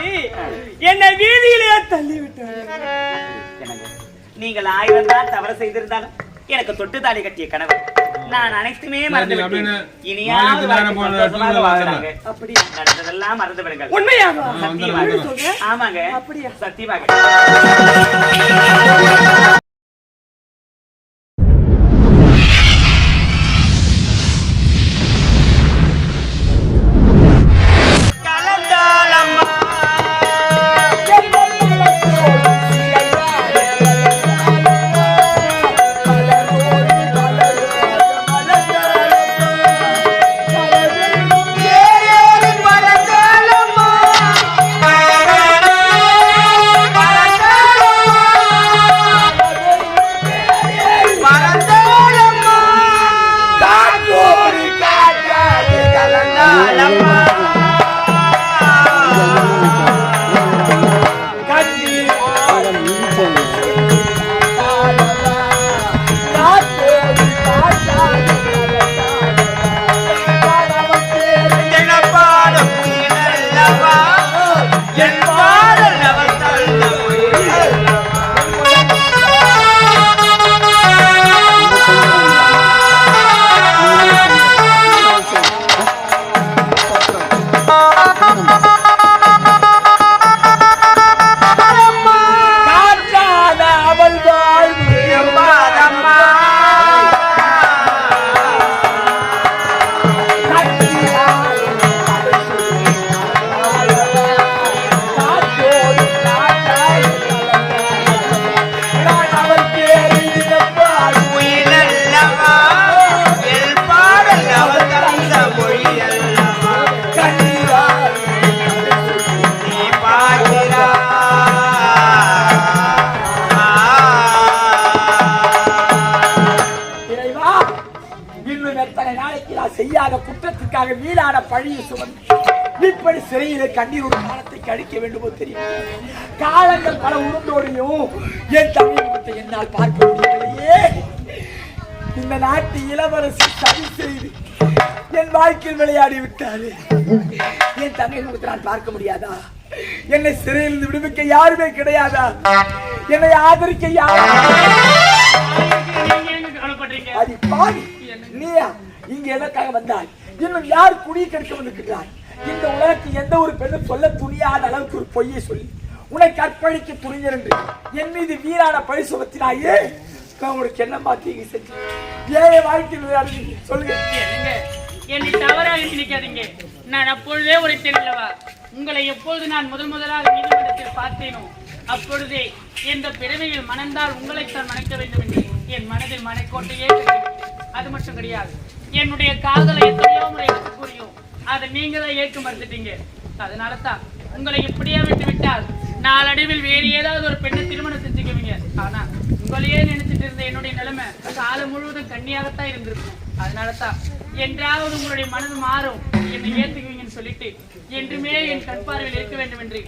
சொல்லி என்னை வீதியிலே தள்ளிவிட்டார். என்னங்க, நீங்கள் ஆயிரம் தான் தவறு செய்திருந்தாலும் எனக்கு தொட்டு தாலி கட்டிய கணவர். நான் அனைத்துமே மறந்து விட்டேன். இனியாவது அப்படியா? நடந்ததெல்லாம் மறந்து விடுங்கள். உண்மையாக சத்தியமாக. ஆமாங்க. அப்படியா? சத்தியமாக. கண்ணீர் ஒரு காலத்தை கழிக்க வேண்டுமோ தெரியும்? காலங்கள் பல உருண்டோடியும் என் தமிழ் முகத்தை என்னால் பார்க்க முடியவில்லையே. இந்த நாட்டு இளவரசி சதி செய்து என் வாழ்க்கையில் விளையாடி விட்டாரு. என் தமிழ் முகத்தை நான் பார்க்க முடியாதா? என்னை சிறையிலிருந்து விடுவிக்க யாருமே கிடையாதா? என்னை ஆதரிக்க யாரும் நீயா? இங்க எதற்காக வந்தாய். இன்னும் யார் குடியை கெடுக்க வந்திருக்கிறாய்? இந்த உலகத்தில் எந்த ஒரு பெண்ணும் சொல்ல துணியாத அளவுக்கு ஒரு பொய்யை சொல்லி உன்னை கற்பழிக்க துணிஞர் என்று என் மீது வீரான பழி சுமத்தினாயே உங்களுக்கு உனக்கு என்ன மாத்தீங்க செஞ்சு? ஏன் வாழ்க்கையில் விளையாடுங்க சொல்லுங்க. என்னை தவறாக நினைக்காதீங்க. நான் அப்பொழுதே உரைத்தேன் அல்லவா? உங்களை எப்பொழுது நான் முதல் முதலாக நீதிமன்றத்தில் பார்த்தேனோ அப்பொழுதே எந்த பிறவியில் மணந்தால் உங்களைத்தான் மணக்க வேண்டும் என்று என் மனதில் மனைக்கோட்டையே அது மட்டும் கிடையாது. என்னுடைய காதலை எத்தனையோ முறை எடுத்து கூறியும் அதை நீங்களே ஏற்க மறுத்துட்டீங்க அதனால தான் உங்களை இப்படியே விட்டு விட்டால் நாளடைவில் வேறு ஏதாவது ஒரு பெண்ணை திருமணம் செஞ்சுக்குவீங்க. ஆனா உங்களையே நினைச்சிட்டு இருந்த என்னுடைய நிலைமை காலம் முழுவதும் கண்ணியாகத்தான் இருந்திருக்கும். அதனால தான் என்றாவது உங்களுடைய மனது மாறும். என்னை ஏத்துக்குவீங்கன்னு சொல்லிட்டு என்றுமே என் கண் பார்வையில் இருக்க வேண்டும் என்று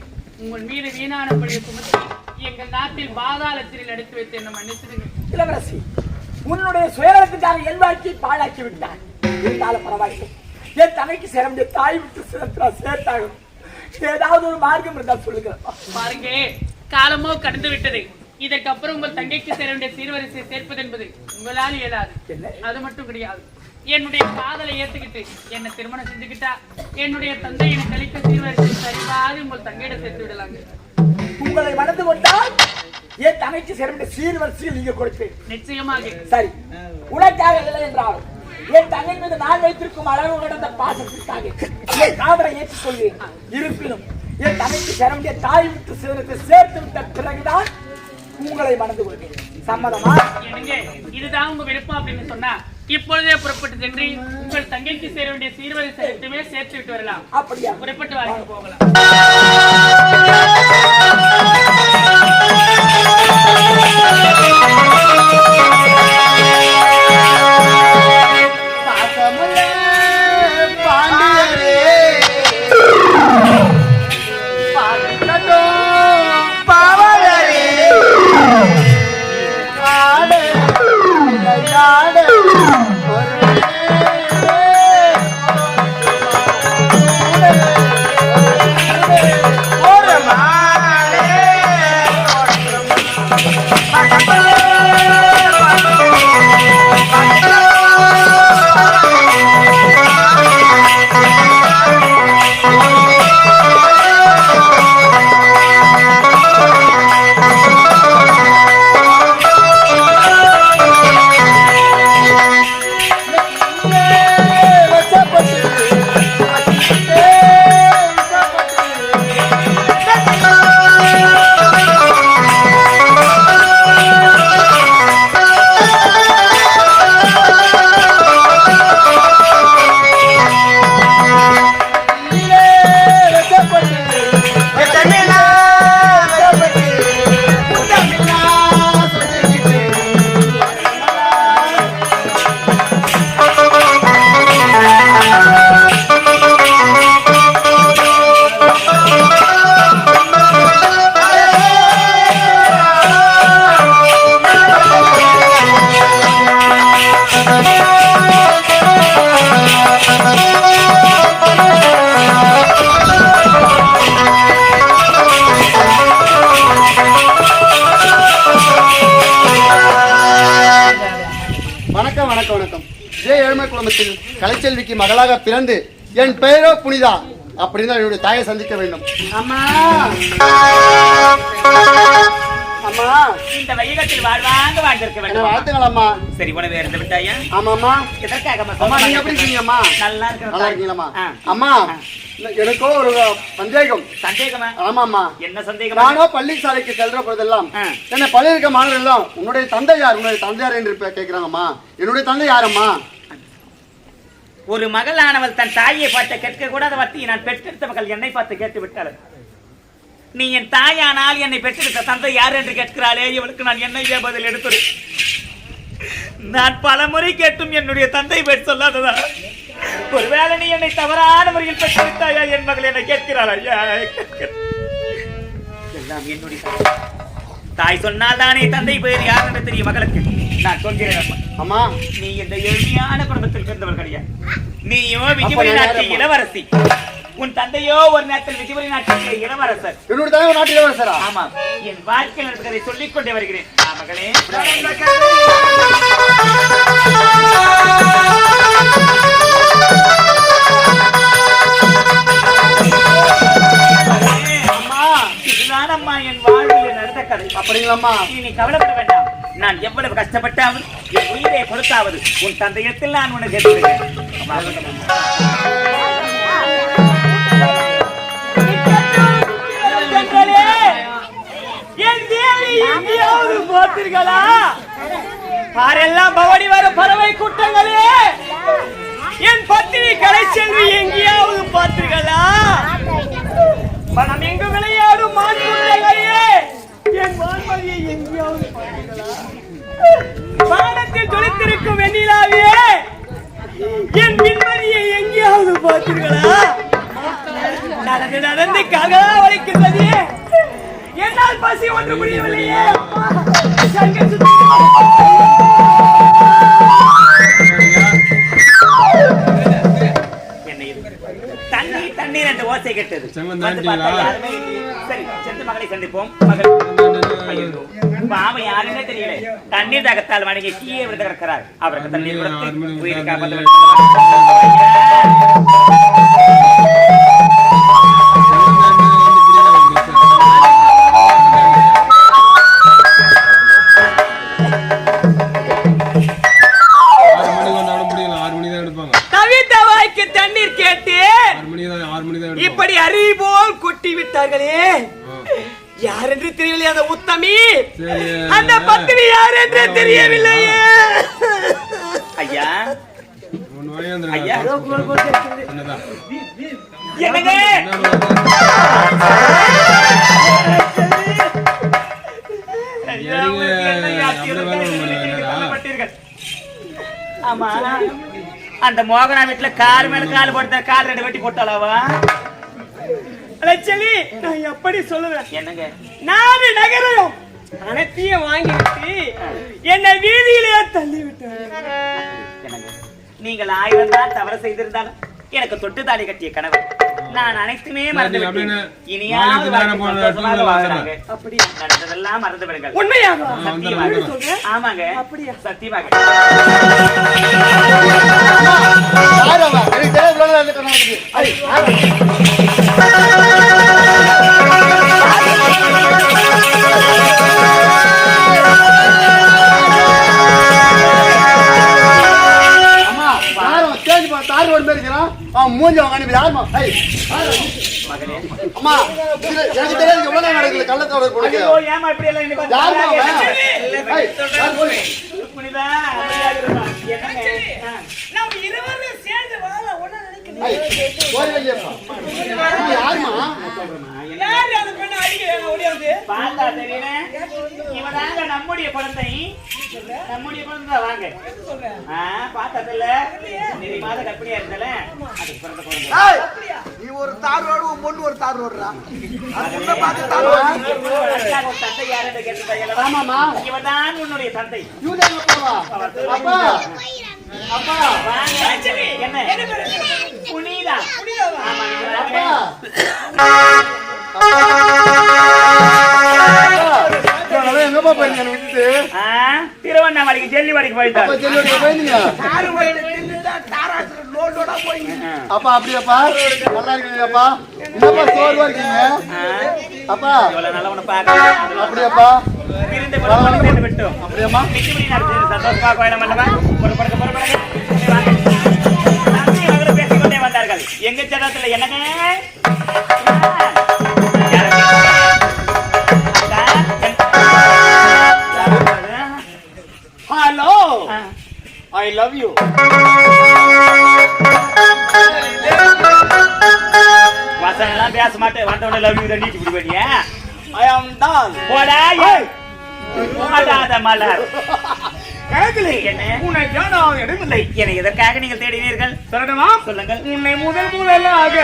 உங்கள் மீது வீணான பழியை சுமத்தி எங்கள் நாட்டில் பாதாள அடித்து வைத்து என்ன மன்னிச்சிடுங்க. இளவரசி உன்னுடைய சுயநலத்துக்காக என் வாழ்க்கையை பாழாக்கி விட்டான் இருந்தாலும் பரவாயில்லை. என் தமைக்கு சேர தாய் விட்டு சிறப்பா சேர்த்தாகும். ஏதாவது ஒரு மார்க்கம் இருந்தால் சொல்லுங்க. பாருங்க காலமோ கடந்து விட்டது. இதற்கப்புறம் உங்கள் தங்கைக்கு சேர வேண்டிய சீர்வரிசை சேர்ப்பது என்பது உங்களால் இயலாது? அது மட்டும் கிடையாது. என்னுடைய காதலை ஏத்துக்கிட்டு என்ன திருமணம் செஞ்சுக்கிட்டா என்னுடைய தந்தை எனக்கு அளித்த சீர்வரிசை சரிபாதி உங்கள் தங்கையிடம் சேர்த்து விடலாங்க. உங்களை மணந்து கொண்டால் என் சேர வேண்டிய சீர்வரிசையில் நீங்க கொடுப்பேன். நிச்சயமாக. சரி. உனக்காக இல்லை என்றாலும் என் தங்கை மீது நான் வைத்திருக்கும் அளவு கடந்த பாசத்திற்காக என் காதலை ஏற்றுக்கொள்வேன். இருப்பினும் என் தங்கைக்கு சேர வேண்டிய தாய் விட்டு சேர்த்து சேர்த்து விட்ட பிறகுதான் உங்களை மணந்து கொள்வேன். சம்மதமா? இதுதான் உங்க விருப்பம் அப்படின்னு சொன்னா இப்பொழுதே புறப்பட்டு சென்று உங்கள் தங்கைக்கு சேர வேண்டிய சீர்வரிசை மட்டுமே சேர்த்து விட்டு வரலாம். அப்படியா? புறப்பட்டு வாங்க போகலாம். குடும்பத்தில் கலைச்செல்விக்கு மகளாக பிறந்து என் பெயரோ புனிதா அப்படின்னு என்னுடைய தாயை சந்திக்க வேண்டும். அம்மா! அம்மா! இந்த வையகத்தில் வாழ்வாங்க வாழ்ந்திருக்க என்ன வேண்டும் வாழ்த்துங்கள் அம்மா. சரி உணவு இருந்து விட்டாயா ஆமாம்மா. எதற்காக அம்மா நீங்க சொல்லுங்க? எப்படி இருக்கீங்கம்மா நல்லா ஆ. அம்மா எனக்கோ ஒரு சந்தேகம். சந்தேகமா? ஆமாம்மா. என்ன சந்தேகமா? நானோ பள்ளி சாலைக்கு செல்ற போதெல்லாம். என்ன பள்ளி இருக்க மாணவர்கள் எல்லாம் உன்னுடைய தந்தை யார்? உன்னுடைய தந்தை யார் என்று கேக்குறாங்கம்மா. என்னுடைய தந்தை யாரம்மா? ஒரு மகளானவள் தன் தாயை பார்த்து கேட்க கூடாத வார்த்தையை நான் பெற்றெடுத்த மகள் என்னை பார்த்து கேட்டு விட்டாள். நீ என் தாயானால் என்னை பெற்றெடுத்த தந்தை யார் என்று கேட்கிறாளே இவளுக்கு நான் என்ன பதில் எடுத்துரு நான் பல முறை கேட்டும் என்னுடைய தந்தை பெற்று சொல்லாததா? ஒருவேளை நீ என்னை தவறான முறையில் பெற்றெடுத்தாயா? என் மகள் என்னை கேட்கிறாள் ஐயா எல்லாம் என்னுடைய தாய். சொன்னால் தானே தந்தை பேர் யார் என்று தெரியும் மகளுக்கு. நான் சொல்கிறேன். அம்மா. நீ இந்த எளிமையான குடும்பத்தில் பிறந்தவள் கிடையாது நீயோ விஜயபுரி நாட்டு? இளவரசி. உன் தந்தையோ ஒரு நேரத்தில் விஜயபுரி நாட்டில் இளவரசர். என்னுடைய தந்தை நாட்டு இளவரசரா? ஆமா. என் வாழ்க்கையில் நடந்ததை சொல்லிக் கொண்டே வருகிறேன். மகளே. மகளே, அம்மா இதுதான் அம்மா என் வாழ்வில் நடந்த கதை அப்படிங்களாம்மா. நீ நீ கவலைப்பட வேண்டாம். நான் எவ்வளவு கஷ்டப்பட்டாவது என் உயிரை கொடுத்தாவது உன் தந்தையத்தில் நான் உனக்கு எடுத்துக்கிறேன் என் தேவி எங்கேயாவது பார்த்தீர்களா பாரெல்லாம் பவனி வர பறவை கூட்டங்களே என் பத்தினி கலை செல்வி எங்கேயாவது பார்த்தீர்களா மனம் எங்கு விளையாடும் மான் என் வான்மதியை எங்கேயாவது பார்த்தீர்களா வானத்தில் ஜொலித்திருக்கும் என் மின்மதியை எங்கேயாவது பார்த்தீர்களா நடந்து நடந்து ககா வலிக்கிறது என்னால் பசி ஒன்று முடியவில்லையே சங்க சுத்தி- தண்ணீர் தண்ணீர் என்ற ஓசை கேட்டது. சரி சென்று மகளை சந்திப்போம் மகள் பாவம் யாருன்னே தெரியல. தண்ணீர் தகத்தால் வணங்கி கீழே விழுந்து கிடக்கிறார். அவருக்கு தண்ணீர் கொடுத்து உயிரை காப்பாற்ற இப்படி அருவி போல் கொட்டி விட்டார்களே. யார் என்று தெரியவில்லை அந்த உத்தமி. அந்த பத்தினி யார் என்று தெரியவில்லையே. ஐயா. ஐயா. என்னங்க. ஆமா. அந்த மோகனா வீட்டுல கார் மேல கால் போட்ட கால் ரெண்டு வெட்டி போட்டாளாவா? லட்சலி நான் எப்படி சொல்லுவேன்? என்னங்க? நாடு நகரம் அனைத்தையும் வாங்கிவிட்டு என்னை வீதியிலே தள்ளி விட்டார் என்னங்க? நீங்கள் ஆயிரம் தான் தவறு செய்திருந்தாலும் எனக்கு தொட்டு தாலி கட்டிய கணவர் நான் அனைத்துமே மறந்து விட்டேன் இனியாவது நடந்ததெல்லாம் மறந்து விடுங்கள் உண்மையாக சத்தியமாக. ஆமாங்க. அப்படியா? சத்தியமாக. தார் ரோடு மாதிரி இருக்கிறான். அவன் மூஞ்சி அனுப்பி யாரும்மா? அம்மா, எனக்கு தெரியாது நேரம் நடக்குது ஏமா இப்படி எல்லாம் வந்து இருவரும் சேர்ந்து வாழ ஒண்ணு நினைக்கிறேன் ஐ, போய் அந்த பெண்ணை ஓடியாவது பார்த்தா தெரியல இவனாங்க நம்முடைய குழந்தை நம்முடைய குழந்தை வாங்க. பார்த்ததில்ல. மாத கர்ப்பிணியா இருந்தல அதுக்கு பிறந்த குழந்தை ஏய், நீ ஒரு தார் ரோடு உன் பொண்ணு ஒரு தார் ரோடுறா பார்த்து தார் ரோடு. தந்தை யார் என்று கேட்டுட்டாய் ஆமாம்மா. இவன்தான் உன்னுடைய தந்தை? அப்பா, அப்பா, வாங்க என்ன? புனிதா. ஆமா இவன் அப்பா. விட்டுட்டு? திருவண்ணாமலைக்கு ஜெல்லிவாடிக்கு போயிட்டார். செல்லுவடிக்கு போயிருந்தீங்க? அப்பா அப்படியாப்பா? நல்லா இருக்கீங்களாப்பா? என்னப்பா சோர்வா இருக்கீங்க? அப்பா. அப்படியாப்பா? நடத்தி சந்தோஷமா கோயிலம் அல்லவா தம்பி மகளும் பேசிக்கொண்டே வந்தார்கள். எங்க சதத்துல என்னங்க? லவ் யூ வசனம்லாம் பேச மாட்டேன். வந்தவன லவ் யூ நீட்டி விடுவேனியா. ஐ அம் டான் போடா போடாத மலர். கணக்கிலே என்ன? எதற்காக நீங்கள் தேடினீர்கள்? சொல்லட்டுமா? சொல்லுங்கள். உன்னை முதல் முதலாக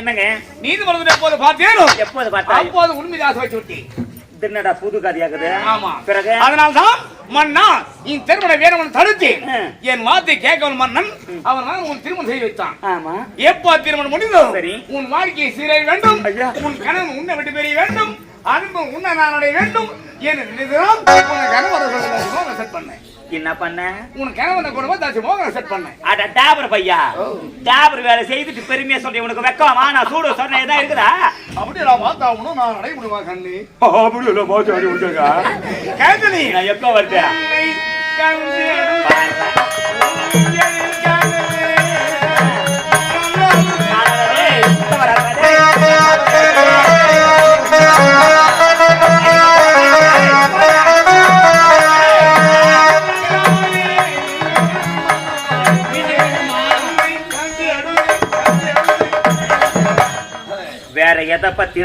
என்னங்க? நீதிமன்றத்தை எப்போது பார்த்தேனோ எப்போது பார்த்தா அப்போது உண்மைதாக வச்சு விட்டேன். என்னடா புது கதையாகுது. ஆமா. பிறகு? அதனால்தான் மன்னா நீ திருமணம் வேணும்னு தடுத்தேன். ஆ. என் வார்த்தை கேட்கவன் மன்னன் அவன் தான் உன் திருமணம் செய்து வைத்தான். ஆமா. எப்போ திருமணம் முடிந்தோ சரி. உன் வாழ்க்கையை சீரை வேண்டும். உன் கணவன் உன்னை விட்டு பெரிய வேண்டும். அன்பு உன்னை நான் அடைய வேண்டும். என்று கணவன் செட் பண்ணேன். என்ன பண்ண? உன் கணவனை கொண்டு வந்து தாசி மோகனை செட் பண்ணேன். அட டாபர் பையா. டாபர் வேலை செய்துட்டு பெருமையா சொல்றேன் உனக்கு வெக்கமா? நான் சூடு சொன்ன ஏதா இருக்குதா? அப்படி நான் பார்த்தாகணும் நான் நடை முடியுமா கண்ணி? அப்படி இல்ல போச்சு அப்படி விட்டுருக்கா கேட்டனி நான் எப்போ வருது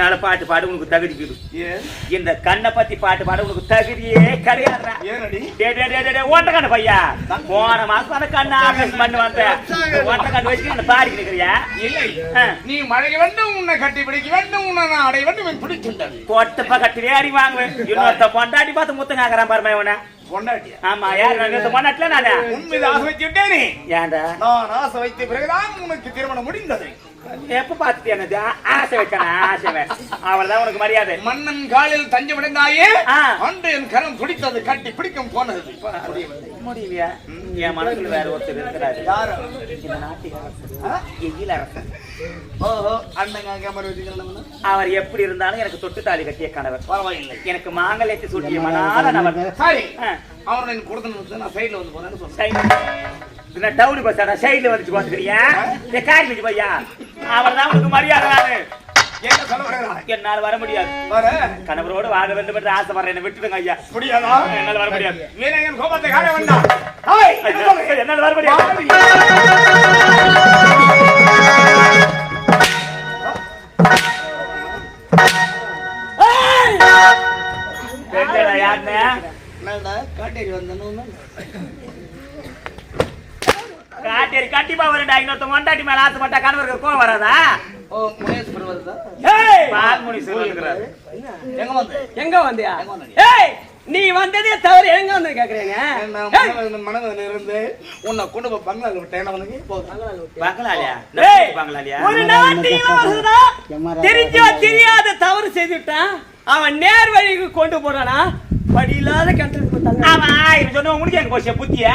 பத்தினாலும் பாட்டு பாடு உனக்கு தகுதிக்குது இந்த கண்ணை பத்தி பாட்டு பாட உனக்கு தகுதியே கிடையாதுடா. ஏனடி? டே, டே, டே, டே, டே, ஒன்றை கண்ணு பையா. போன மாசம் அந்த கண்ணு ஆபரேஷன் பண்ணி வந்தேன் ஒன்றை கண்ணு வச்சு அந்த பாடிக்கு நிக்கிறியா இல்லை. நீ மழைக்க வேண்டும் உன்னை கட்டி பிடிக்க வேண்டும் உன்னை நான் அடைய வேண்டும் பிடிச்சிருந்தது. கொட்டப்ப கட்டிலே அடி வாங்குவேன் இன்னொருத்த பொண்டாட்டி பார்த்து முத்தம் கேக்குறான் பாருமா இவனை. ஆமா யார் பொண்டாட்டில நானு. உண்மையை ஆசை வச்சு விட்டேனே ஏன்டா? நான் ஆசை வைத்த பிறகுதான் உனக்கு திருமணம் முடிந்தது. எப்ப பார்த்துட்டு எனக்கு ஆ- ஆசை வைக்கணும் ஆசை. அவள்தான் உனக்கு மரியாதை. மன்னன் காலில் தஞ்சம் அடைந்தாயே. அன்று என் கரம் துடித்தது கட்டி பிடிக்கும் போனது. முடியலையா? என் மனசுல வேற ஒருத்தர் இருக்கிறாரு. யாரு? இந்த. எயில் அரசர் ஓஹோ அண்ணங்க கேமரா அவர் எப்படி இருந்தாலும் எனக்கு தொட்டு தாலி கட்டிய கணவர். பரவாயில்லை. எனக்கு மாங்கல்யத்தை சூட்டிய மனால நபர். சரி. அவரை எனக்கு கொடுத்து நான் சைடுல வந்து போறேன்னு சொல்றேன் டவுனு பஸ் சைடுல வந்துச்சு பாத்துக்கிறியா? காரி வச்சு பையா அவர் தான் உனக்கு மரியாதை நானு என்ன சொல்ல என்னால வர முடியாது. வர? கணவரோடு வாழ வேண்டும் என்று ஆசை வர்றேன். என்னை விட்டுடுங்க ஐயா. முடியாதா? என்னால வர முடியாது. வீரன் கோபத்தை காண வேண்டாம்? என்னால வர முடியாது. யாருன்னு என்னடா காட்டேரி வந்தேன்னு காட்டேரி கண்டிப்பா வரண்டா இன்னொருத்த மொண்டாட்டி மேல ஆசைப்பட்டா கணவருக்கு கோவம் வராதா? ஓ முனேஸ்வரர் வருதா பால்முனி சிவனுங்கிறாரு எங்க வந்து? எங்க வந்தியா? ஏய் நீ வந்ததே தவறு. எங்க வந்து கேக்குறீங்க? நான் மனதில் இருந்து உன்னை கொண்டு போய் பங்களால விட்டேன். அவனுக்கு பங்களாலியா? ஏய், பங்களாலியா? ஒரு நாட்டு இளவரசனா தெரிஞ்சோ தெரியாத தவறு செய்துட்டான் அவன் நேர் வழிக்கு கொண்டு போறானா? படி இல்லாத கண்டத்துக்கு தங்க அவன் சொன்ன எங்க போச்சு புத்திய?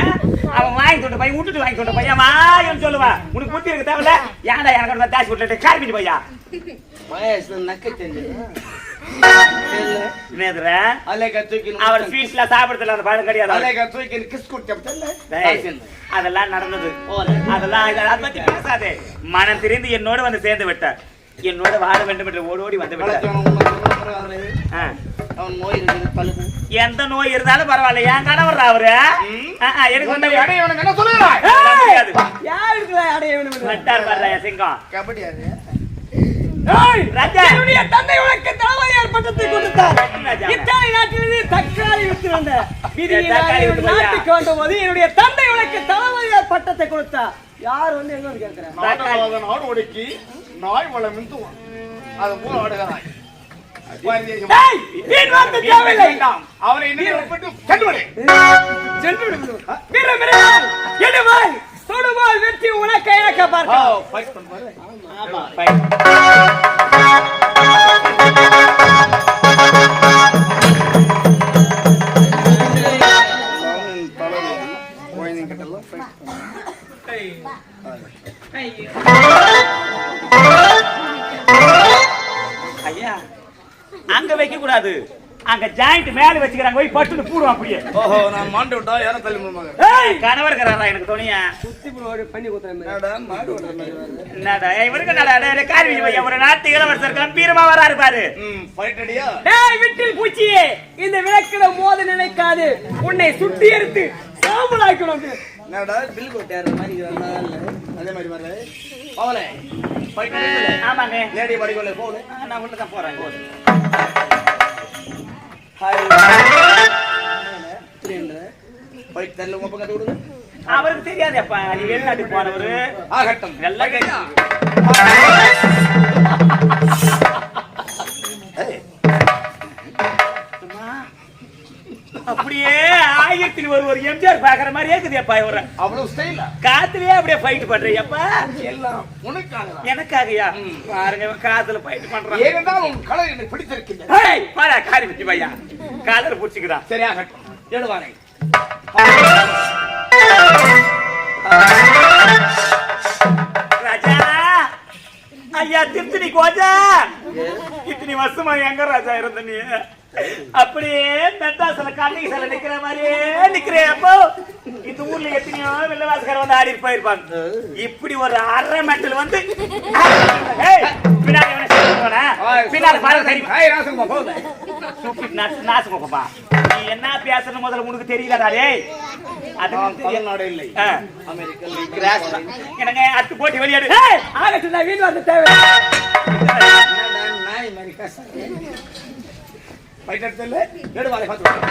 அவன் வாங்கி தொட்ட பையன் விட்டுட்டு வாங்கி தொட்ட பையன் வாயும் சொல்லுவா? உனக்கு புத்தி இருக்கு தேவையில்ல? ஏன்டா எனக்கு தாசி விட்டுட்டு கார்பிட்டு பையா வயசுல நக்க அவர் ஸ்வீட்ஸ்ல சாப்பிடுறதுல அந்த பழம் கிடையாது அதெல்லாம் நடந்தது. அதெல்லாம் அதை பத்தி பேசாதே. மனம் திரிந்து என்னோட வந்து சேர்ந்து விட்டார். என்னோட வாழ வேண்டும் என்று ஓடி ஓடி வந்து விட்டார். அவன் நோய் இருக்குது பழுது. எந்த நோய் இருந்தாலும் பரவாயில்ல. என் கணவர் அவரு. எனக்கு வந்து உன்னை அடைய உனக்கு என்ன முடியாது யாருக்கு வட்டார் சிங்கம். கபடி அது. என்னுடைய தந்தை உனக்கு தலைவர் பட்டத்தை கொடுத்தார். இத்தாலி நாட்டிலிருந்து தக்காளி விட்டு வந்த. நாட்டுக்கு வந்த? போது என்னுடைய தந்தை உனக்கு தலைவர் பட்டத்தை கொடுத்தார். யார் வந்து எங்க கேட்கிறேன் நாட்டவாத நாடு ஒடுக்கி நாய் வளம் அது போல ஆடுகிறாய் டேய், வீண் வார்த்தை தேவையில்லை. அவனை எடுவாய் தொடுவாய் வெற்றி உனக்கு அங்க வைக்க கூடாது அங்க ஜாயிண்ட் மேல வச்சுக்கிறாங்க. போய் பட்டுன்னு பூடுவோம் அப்படியே. ஓஹோ நான் மாண்டு விட்டா யாரும் தள்ளி முடியுமாங்க ஏய், கணவர் இருக்கிறாரா எனக்கு துணியா? சுத்தி போய் பண்ணி வருது. என்னடா இவருக்கு என்னடா காரி ஒரு நாட்டு இளவரசர் கம்பீரமா வராரு பாரு. ம் ஃபைட் அடியா டேய் விட்டில் பூச்சியே இந்த விளக்கிட மோத நினைக்காது. உன்னை சுட்டி எடுத்து சாம்பலாக்கணும். என்னடா பில் போட்டாரு மாதிரி. அதே மாதிரி வரல போகல ஃபைட் அடிக்கல ஆமாங்க. லேடி படிக்கல போகல ஆ, நான் உள்ளதான் போறேன். போது. ஹாய் ஃபைட் தரல உங்க பக்கத்து விடுங்க அவருக்கு தெரியாதேப்பா. நீ வெளிநாட்டுக்கு போனவரு ஆகட்டும். எல்லாம் கேட்கும் அப்படியே ஆயிரத்தி ஒரு ஒரு எம்ஜிஆர் பாக்குற மாதிரியே இருக்குதேப்பா இவர. அவ்வளவு ஸ்டைலா காத்துலயே அப்படியே ஃபைட் பண்றியப்பா. எல்லாம் உனக்காக எனக்காகயா? பாருங்க காத்துல ஃபைட் பண்றான். ஏனென்றால் உன் கலை எனக்கு பிடித்திருக்கின்றது. ஏய், காரி வச்சு பையா. காதல புடிச்சுக்கிறான். சரி ஆகட்டும் எழுவானே ராஜா! ஐயா திருத்தணி கோஜா! இத்தனை வருஷமா எங்க ராஜா இருந்த நீ? அப்படியே மெட்ராஸ்ல கண்ணிக்கு சில நிக்கிற மாதிரியே நிக்கிறேன் அப்போ இந்த ஊர்ல எத்தனையோ வெள்ளவாசகர் வந்து ஆடி போயிருப்பாங்க இப்படி ஒரு அரை மெட்டல் வந்து பின்னாடி? பின்னாடி பாருங்க தெரியும் ஹாய் ராசங்கம்மா போகுது Stupid நாச- நாசமாப்பா. நீ என்ன பேசுற முதல்ல உனக்கு தெரியலடா டேய் அது நான் தமிழ்நாடு இல்லை ஆ. அமெரிக்கா கிராஸ் தான். எனக்கு அத்து போட்டி வெளியாடு வீடு வந்து தேவை நாய் மாதிரி பேசுறேன் ஃபைட் எடுத்துல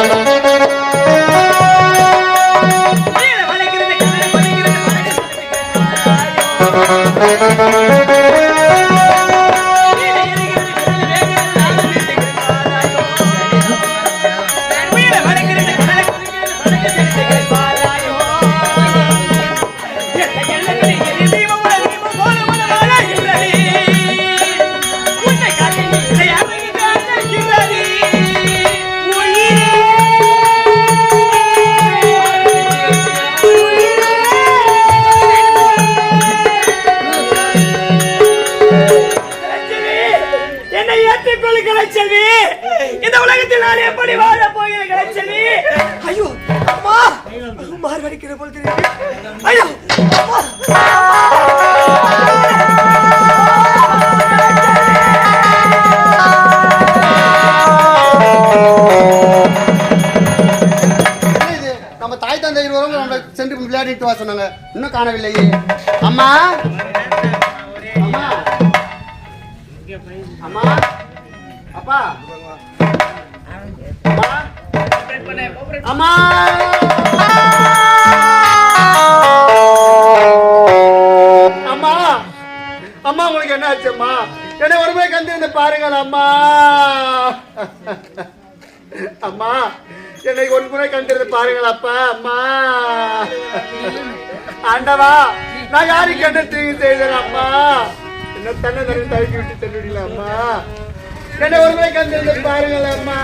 விளையாடிட்டு சொன்னாங்க. இன்னும் காணவில்லையே. அம்மா. அம்மா. அம்மா அப்பா. அம்மா. அம்மா. அம்மா உங்களுக்கு என்ன ஆச்சும்மா என்ன ஒருமே கந்து பாருங்கள் அம்மா. அம்மா. என்னை ஒரு முறை கண்டிருந்து பாருங்கள் அப்பா அம்மா. ஆண்டவா நான் யாருக்கு என்ன தீங்கு செய்தேன் அம்மா என்ன தன்னை தன்னை தடுக்கி விட்டு செல்லுடல அம்மா என்னை ஒரு முறை கண்டிருந்து பாருங்கள் அம்மா.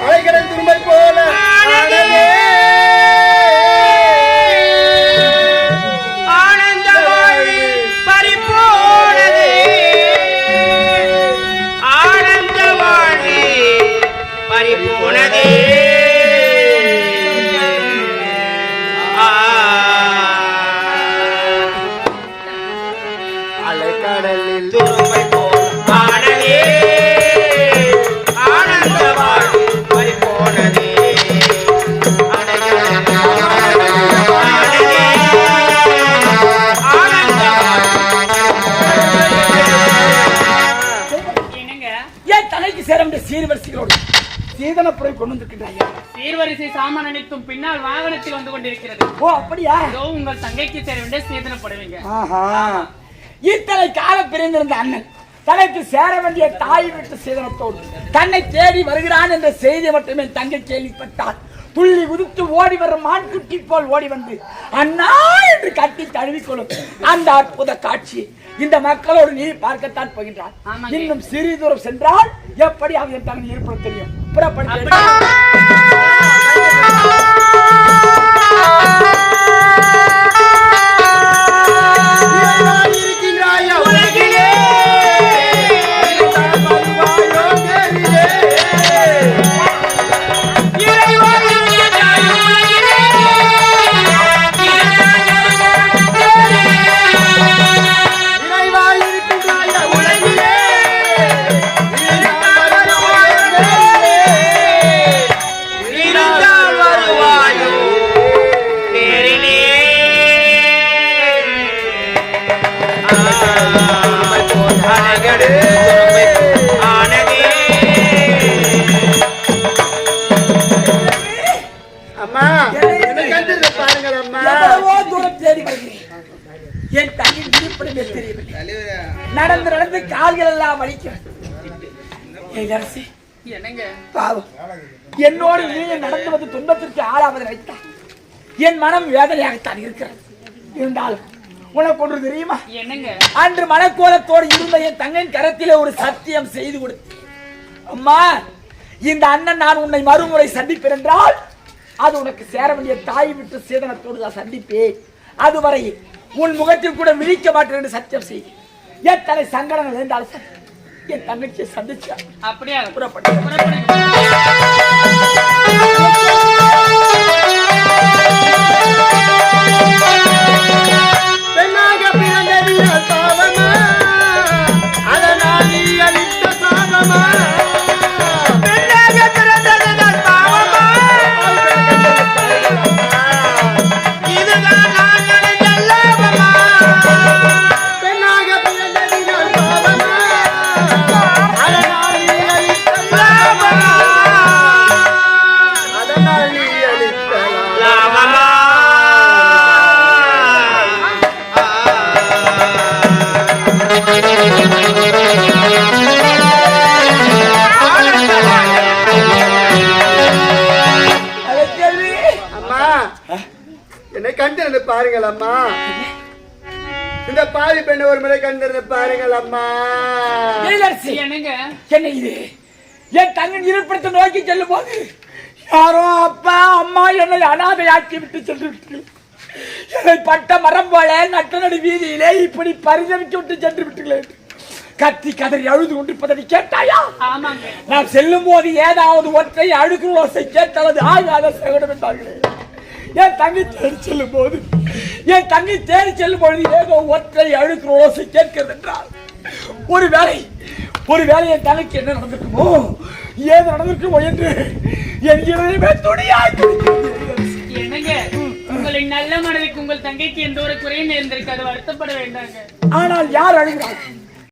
அழைக்கிற துரும்பை போல. முடிய சீர்வரிசைகளோடு சீதனப்புரை கொண்டு வந்திருக்கின்றாயா. சீர்வரிசை சாமான் அனைத்தும் பின்னால் வாகனத்தில் வந்து கொண்டிருக்கிறது. ஓ அப்படியா? இதோ உங்கள் தங்கைக்கு சேர வேண்டிய சீதனப்படுவீங்க. இத்தனை கால பிரிந்திருந்த அண்ணன் தனக்கு சேர வேண்டிய தாய் வீட்டு சீதனத்தோடு தன்னை தேடி வருகிறான் என்ற செய்தி மட்டுமே தங்கை கேள்விப்பட்டார் துள்ளி குதித்து ஓடி வரும் மான்குட்டி போல் ஓடி வந்து அண்ணா என்று கட்டி தழுவிக்கொள்ளும் அந்த அற்புத காட்சி. இந்த மக்களோடு நீ பார்க்கத்தான் ஆமாங்க. இன்னும் சிறிது தூரம் சென்றால் எப்படி அவன் தன்னை இருப்பது தெரியும் புறப்படுத்த நடந்து நடந்து கால்கள் எல்லாம் வலிக்கிறது. என்னங்க? பாவம். என்னோடு நடந்து வந்து துன்பத்திற்கு ஆளாவது நினைத்தார் என் மனம் வேதனையாகத்தான் இருக்கிறது. இருந்தாலும் உனக்கு ஒன்று தெரியுமா? என்னங்க? அன்று மனக்கோலத்தோடு இருந்த என் தங்கையின் கரத்திலே ஒரு சத்தியம் செய்து கொடுத்தேன். அம்மா இந்த அண்ணன் நான் உன்னை மறுமுறை சந்திப்பேன் என்றால் அது உனக்கு சேர வேண்டிய தாய் விட்டு சேதனத்தோடு தான் சந்திப்பேன். அதுவரை உன் முகத்தில் கூட விழிக்க மாட்டேன் என்று சத்தியம் செய் எத்தனை சங்கடங்கள் இருந்தாலும் சரி என் தங்கச்சியை சந்திச்சா அப்படியா? புறப்பட்டு புறப்படுங்க. பாருங்கள் அம்மா. இந்த பாவி பெண்ணை ஒரு முறை கண்டிருந்த பாருங்கள் அம்மா. என்னங்க? என்ன இது? என் தங்கன் இருப்பிடத்தை நோக்கி செல்லும் போது யாரோ அப்பா அம்மா என்னை அனாதையாக்கி விட்டு சென்று என்னை பட்ட மரம் போல நட்ட நடு வீதியிலே இப்படி பரிதவிக்க விட்டு சென்று விட்டீர்களே கத்தி கதறி அழுது கொண்டிருப்பதை நீ கேட்டாயா நான் செல்லும் போது ஏதாவது ஒற்றை அழுக்கு ஓசை கேட்டது ஆகாத சகடம் என்றார்களே. என் தங்கை தேடி செல்லும் போது என் தங்கை தேடி செல்லும் பொழுது ஏதோ ஒற்றை அழுக்கு ஓசை கேட்கிறது என்றால் ஒரு வேலை ஒரு வேலை என் தங்கைக்கு என்ன நடந்திருக்குமோ ஏது நடந்திருக்குமோ என்று என் இதயமே துணியாய் துடிக்கிறது. உங்களின் நல்ல மனதுக்கு உங்கள் தங்கைக்கு எந்த ஒரு குறையும் நேர்ந்திருக்காது வருத்தப்பட வேண்டாங்க ஆனால் யார் அழுகிறார்